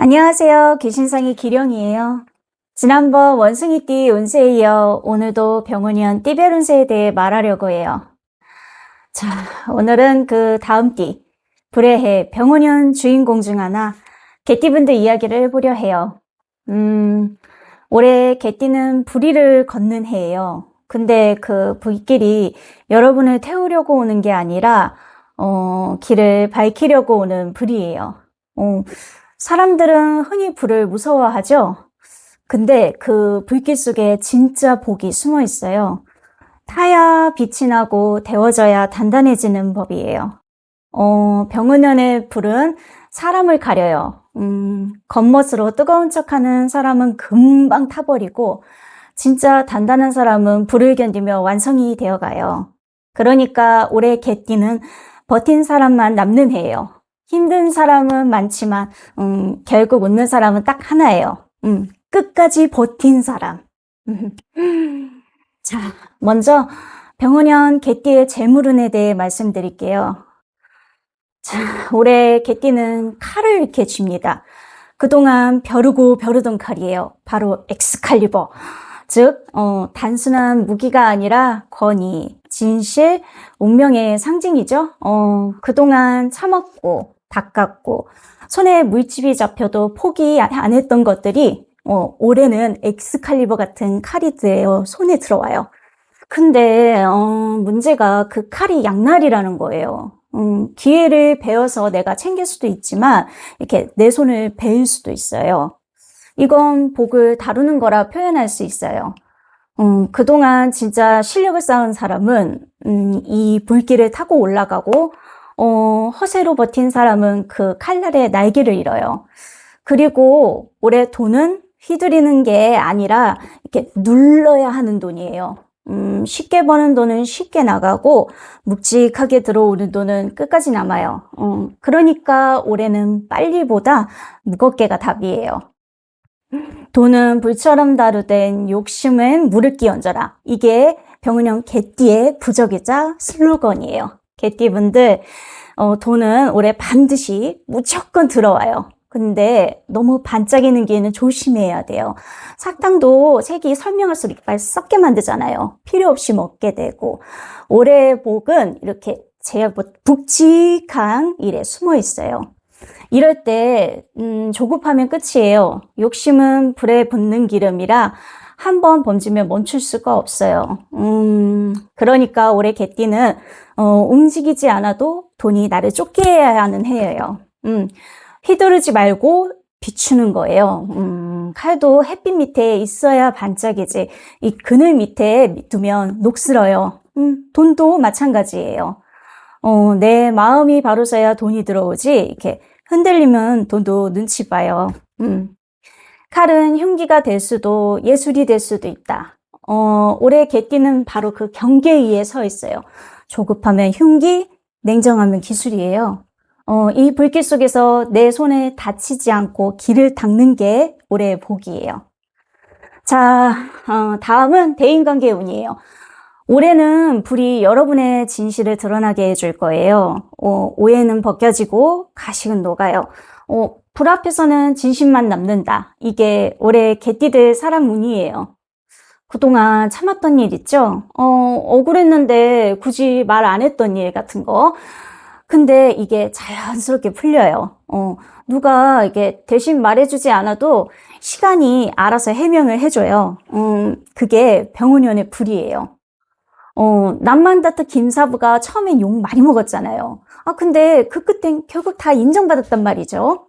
안녕하세요. 귀신상의 기령이에요. 지난번 원숭이띠 운세에 이어 오늘도 병원년 띠별 운세에 대해 말하려고 해요. 자, 오늘은 그 다음 띠, 불의 해 병원년 주인공 중 하나, 개띠분들 이야기를 해보려 해요. 음, 올해 개띠는 불의를 걷는 해예요. 근데 그 불길이 여러분을 태우려고 오는 게 아니라, 어, 길을 밝히려고 오는 불이에요. 어, 사람들은 흔히 불을 무서워하죠? 근데 그 불길 속에 진짜 복이 숨어 있어요. 타야 빛이 나고 데워져야 단단해지는 법이에요. 어, 병은연의 불은 사람을 가려요. 음, 겉멋으로 뜨거운 척 하는 사람은 금방 타버리고, 진짜 단단한 사람은 불을 견디며 완성이 되어 가요. 그러니까 올해 개띠는 버틴 사람만 남는 해예요. 힘든 사람은 많지만, 음, 결국 웃는 사람은 딱 하나예요. 음, 끝까지 버틴 사람. 자, 먼저 병원년 개띠의 재물운에 대해 말씀드릴게요. 자, 올해 개띠는 칼을 이렇게 줍니다. 그동안 벼르고 벼르던 칼이에요. 바로 엑스칼리버. 즉, 어, 단순한 무기가 아니라 권위, 진실, 운명의 상징이죠. 어, 그동안 참았고, 닦았고, 손에 물집이 잡혀도 포기 안 했던 것들이, 어, 올해는 엑스칼리버 같은 칼이 되어 손에 들어와요. 근데, 어, 문제가 그 칼이 양날이라는 거예요. 음, 기회를 배워서 내가 챙길 수도 있지만, 이렇게 내 손을 베일 수도 있어요. 이건 복을 다루는 거라 표현할 수 있어요. 음, 그동안 진짜 실력을 쌓은 사람은, 음, 이 불길을 타고 올라가고, 어, 허세로 버틴 사람은 그 칼날의 날개를 잃어요. 그리고 올해 돈은 휘두르는 게 아니라 이렇게 눌러야 하는 돈이에요. 음, 쉽게 버는 돈은 쉽게 나가고 묵직하게 들어오는 돈은 끝까지 남아요. 음, 그러니까 올해는 빨리보다 무겁게가 답이에요. 돈은 불처럼 다루된 욕심은 물을 끼얹어라. 이게 병은형 개띠의 부적이자 슬로건이에요. 개띠분들 어, 돈은 올해 반드시 무조건 들어와요. 근데 너무 반짝이는 기회는 조심해야 돼요. 사탕도 색이 설명할수록 이빨 썩게 만들잖아요. 필요 없이 먹게 되고. 올해 복은 이렇게 제약 묵직한 일에 숨어 있어요. 이럴 때 음, 조급하면 끝이에요. 욕심은 불에 붙는 기름이라 한번 번지면 멈출 수가 없어요. 음, 그러니까 올해 개띠는 어, 움직이지 않아도 돈이 나를 쫓게 해야 하는 해예요. 음, 휘두르지 말고 비추는 거예요. 음, 칼도 햇빛 밑에 있어야 반짝이지. 이 그늘 밑에 두면 녹슬어요. 음, 돈도 마찬가지예요. 어, 내 마음이 바로 서야 돈이 들어오지. 이렇게 흔들리면 돈도 눈치 봐요. 음. 칼은 흉기가 될 수도 예술이 될 수도 있다. 어, 올해 개띠는 바로 그 경계 위에 서 있어요. 조급하면 흉기, 냉정하면 기술이에요. 어, 이 불길 속에서 내 손에 다치지 않고 길을 닦는 게 올해의 복이에요. 자, 어, 다음은 대인관계 운이에요. 올해는 불이 여러분의 진실을 드러나게 해줄 거예요. 어, 오해는 벗겨지고 가식은 녹아요. 어, 불 앞에서는 진심만 남는다. 이게 올해 개띠들 사람 운이에요. 그동안 참았던 일 있죠? 어, 억울했는데 굳이 말 안 했던 일 같은 거. 근데 이게 자연스럽게 풀려요. 어, 누가 이게 대신 말해주지 않아도 시간이 알아서 해명을 해줘요. 음, 그게 병원연의 불이에요. 어, 남만다트 김사부가 처음엔 욕 많이 먹었잖아요. 아, 근데 그 끝엔 결국 다 인정받았단 말이죠.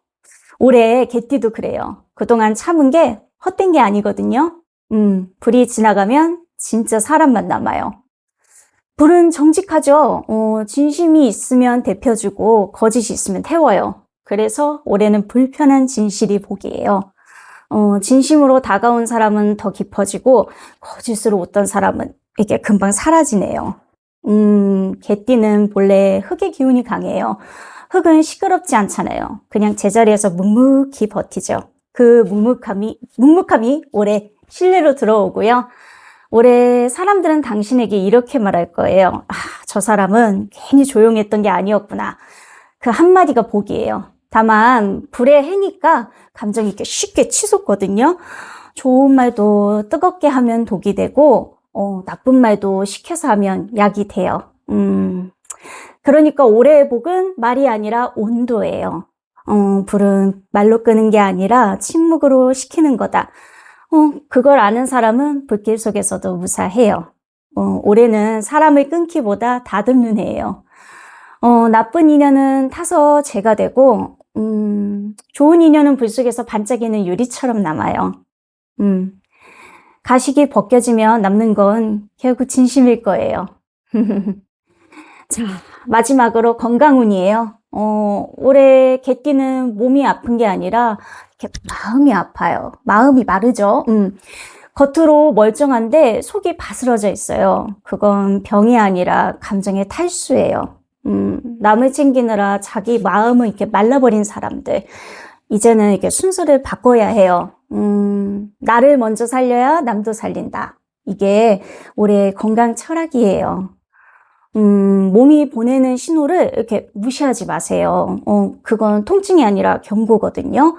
올해 개띠도 그래요. 그동안 참은 게 헛된 게 아니거든요. 음, 불이 지나가면 진짜 사람만 남아요. 불은 정직하죠. 어, 진심이 있으면 데펴주고 거짓이 있으면 태워요. 그래서 올해는 불편한 진실이 복이에요. 어, 진심으로 다가온 사람은 더 깊어지고 거짓으로 웃던 사람은 이게 금방 사라지네요. 음, 개띠는 본래 흙의 기운이 강해요. 흙은 시끄럽지 않잖아요. 그냥 제자리에서 묵묵히 버티죠. 그 묵묵함이, 묵묵함이 올해 신뢰로 들어오고요. 올해 사람들은 당신에게 이렇게 말할 거예요. 아, 저 사람은 괜히 조용했던 게 아니었구나. 그 한마디가 복이에요. 다만 불의 해니까 감정이 쉽게 치솟거든요. 좋은 말도 뜨겁게 하면 독이 되고 어, 나쁜 말도 식혀서 하면 약이 돼요. 음, 그러니까 올해의 복은 말이 아니라 온도예요. 어, 불은 말로 끄는 게 아니라 침묵으로 식히는 거다. 어, 그걸 아는 사람은 불길 속에서도 무사해요. 어, 올해는 사람을 끊기보다 다듬는 해예요. 어, 나쁜 인연은 타서 죄가 되고, 음, 좋은 인연은 불 속에서 반짝이는 유리처럼 남아요. 음, 가식이 벗겨지면 남는 건 결국 진심일 거예요. 자, 마지막으로 건강운이에요. 어, 올해 개띠는 몸이 아픈 게 아니라 이렇게 마음이 아파요. 마음이 마르죠. 음. 겉으로 멀쩡한데 속이 바스러져 있어요. 그건 병이 아니라 감정의 탈수예요. 음, 남을 챙기느라 자기 마음을 이렇게 말라버린 사람들. 이제는 이렇게 순서를 바꿔야 해요. 음, 나를 먼저 살려야 남도 살린다. 이게 올해 건강 철학이에요. 음, 몸이 보내는 신호를 이렇게 무시하지 마세요. 어, 그건 통증이 아니라 경고거든요.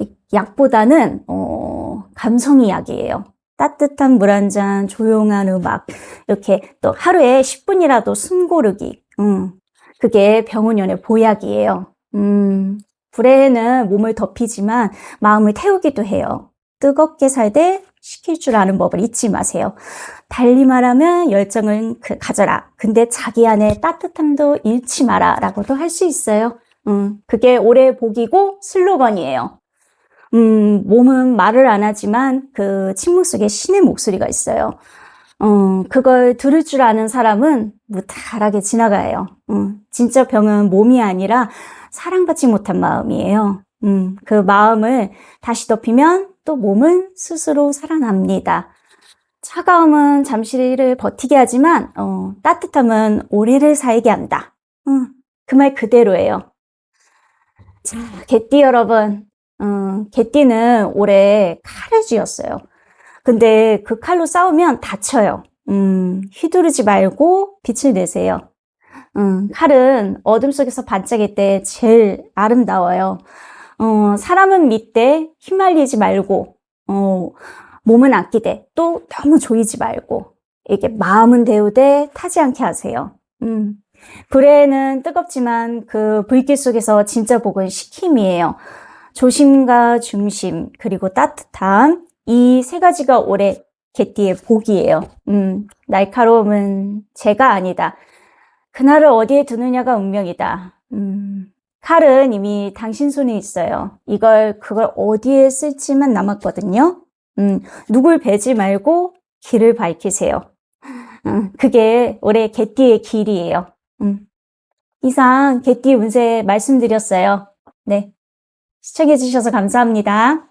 이 약보다는, 어, 감성이 약이에요. 따뜻한 물 한 잔, 조용한 음악, 이렇게 또 하루에 10분이라도 숨 고르기. 음, 그게 병원연의 보약이에요. 음, 불에는 몸을 덮이지만 마음을 태우기도 해요. 뜨겁게 살되 식힐 줄 아는 법을 잊지 마세요. 달리 말하면 열정은 그 가져라. 근데 자기 안에 따뜻함도 잃지 마라. 라고도 할 수 있어요. 음, 그게 올해 복이고 슬로건이에요. 음, 몸은 말을 안 하지만 그 침묵 속에 신의 목소리가 있어요. 어, 그걸 들을 줄 아는 사람은 무탈하게 지나가요. 음, 진짜 병은 몸이 아니라 사랑받지 못한 마음이에요. 음, 그 마음을 다시 덮이면 또 몸은 스스로 살아납니다. 차가움은 잠시를 버티게 하지만 어, 따뜻함은 오래를 살게 한다. 음, 그말 그대로예요. 자, 개띠 여러분, 음, 개띠는 올해 칼을 쥐었어요. 근데 그 칼로 싸우면 다쳐요. 음, 휘두르지 말고 빛을 내세요. 음, 칼은 어둠 속에서 반짝일 때 제일 아름다워요. 어, 사람은 밑대 휘말리지 말고, 어, 몸은 아끼되 또 너무 조이지 말고, 이게 마음은 데우되 타지 않게 하세요. 음. 불에는 뜨겁지만 그 불길 속에서 진짜 복은 식힘이에요. 조심과 중심, 그리고 따뜻함, 이 세 가지가 올해 개띠의 복이에요. 음, 날카로움은 제가 아니다. 그날을 어디에 두느냐가 운명이다. 음, 칼은 이미 당신 손에 있어요. 이걸, 그걸 어디에 쓸지만 남았거든요. 음, 누굴 베지 말고 길을 밝히세요. 음, 그게 올해 개띠의 길이에요. 음. 이상 개띠 운세 말씀드렸어요. 네. 시청해주셔서 감사합니다.